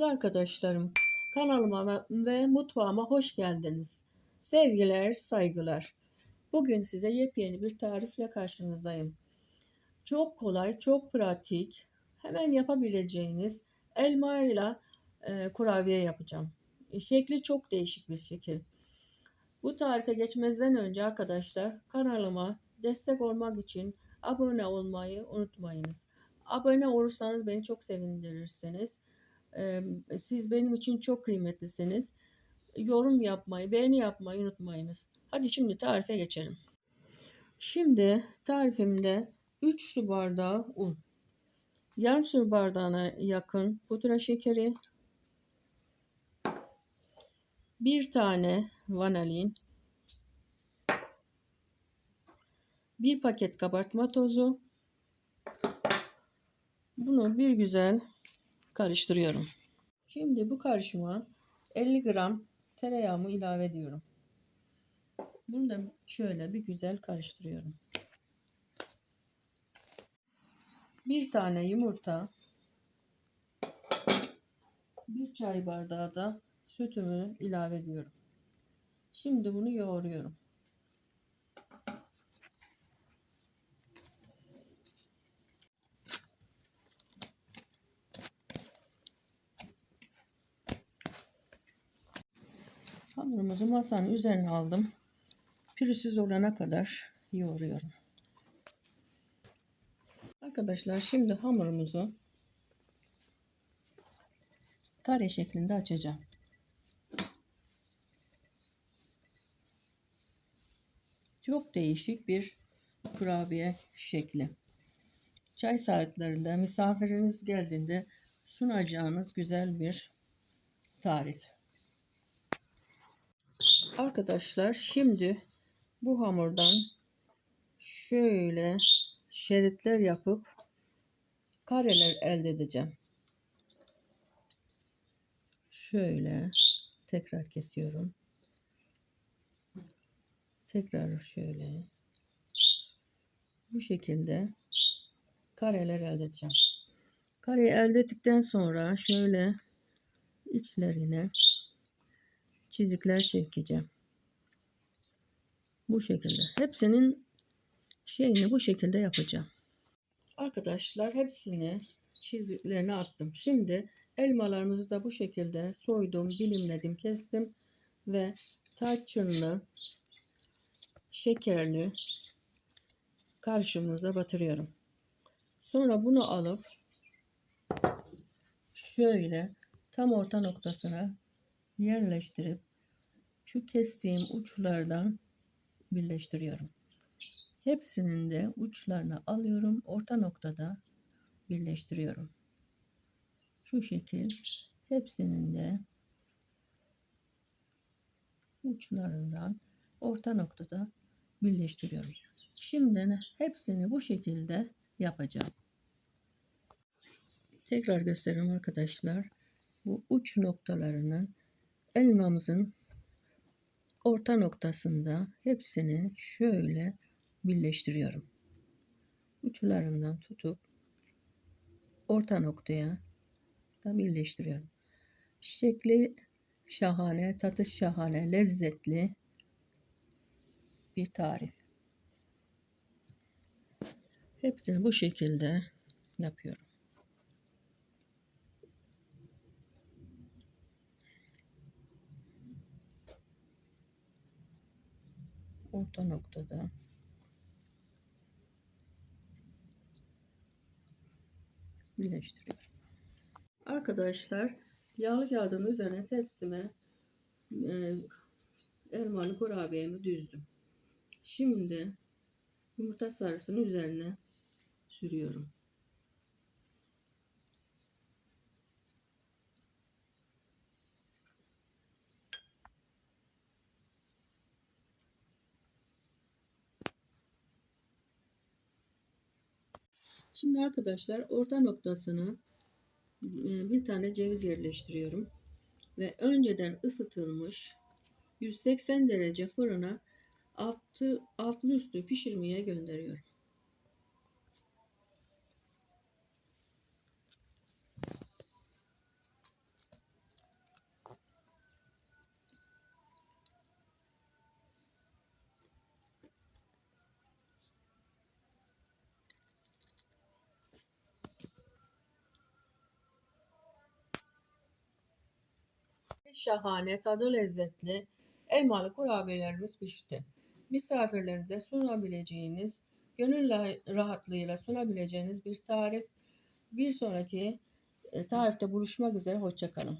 Kıymetli arkadaşlarım, kanalıma ve- mutfağıma hoş geldiniz. Sevgiler, saygılar. Bugün size yepyeni bir tarifle karşınızdayım. Çok kolay, çok pratik, hemen yapabileceğiniz elmayla e, kurabiye yapacağım. Şekli çok değişik bir şekil. Bu tarife geçmezden önce arkadaşlar kanalıma destek olmak için abone olmayı unutmayınız. Abone olursanız beni çok sevindirirsiniz. Siz benim için çok kıymetlisiniz. Yorum yapmayı, beğeni yapmayı unutmayınız. Hadi şimdi tarife geçelim. Şimdi tarifimde 3 su bardağı un, yarım su bardağına yakın pudra şekeri, bir tane vanilin, bir paket kabartma tozu. Bunu bir güzel karıştırıyorum. Şimdi bu karışıma 50 gram tereyağımı ilave ediyorum. Bunu da şöyle bir güzel karıştırıyorum. Bir tane yumurta, bir çay bardağı da sütümü ilave ediyorum. Şimdi bunu yoğuruyorum. Hamurumuzu masanın üzerine aldım. Pürüzsüz olana kadar yoğuruyorum. Arkadaşlar şimdi hamurumuzu kare şeklinde açacağım. Çok değişik bir kurabiye şekli. Çay saatlerinde misafiriniz geldiğinde sunacağınız güzel bir tarif. Arkadaşlar şimdi bu hamurdan şöyle şeritler yapıp kareler elde edeceğim. Şöyle tekrar kesiyorum. Tekrar şöyle. Bu şekilde kareler elde edeceğim. Kareyi elde ettikten sonra şöyle içlerine çizikler çekeceğim. Bu şekilde. Hepsinin şeyini bu şekilde yapacağım. Arkadaşlar hepsini çiziklerini attım. Şimdi elmalarımızı da bu şekilde soydum, dilimledim, kestim ve tarçınlı, şekerli karşımıza batırıyorum. Sonra bunu alıp şöyle tam orta noktasına yerleştirip şu kestiğim uçlardan birleştiriyorum. Hepsinin de uçlarını alıyorum. Orta noktada birleştiriyorum. Şu şekil hepsinin de uçlarından orta noktada birleştiriyorum. Şimdi hepsini bu şekilde yapacağım. Tekrar göstereyim arkadaşlar. Bu uç noktalarının elmamızın orta noktasında hepsini şöyle birleştiriyorum. Uçlarından tutup orta noktaya da birleştiriyorum. Şekli şahane, tadı şahane, lezzetli bir tarif. Hepsini bu şekilde yapıyorum. Orta noktada birleştiriyorum. Arkadaşlar yağlı kağıdın üzerine tepsime e, elmalı kurabiyemi düzdüm. Şimdi yumurta sarısını üzerine sürüyorum. Şimdi arkadaşlar orta noktasını e, bir tane ceviz yerleştiriyorum. Ve önceden ısıtılmış 180 derece fırına altı, altlı üstü pişirmeye gönderiyorum. Şahane, tadı lezzetli elmalı kurabiyelerimiz pişti. Misafirlerinize sunabileceğiniz, gönül rah- rahatlığıyla sunabileceğiniz bir tarif. Bir sonraki e, tarifte buluşmak üzere. Hoşçakalın.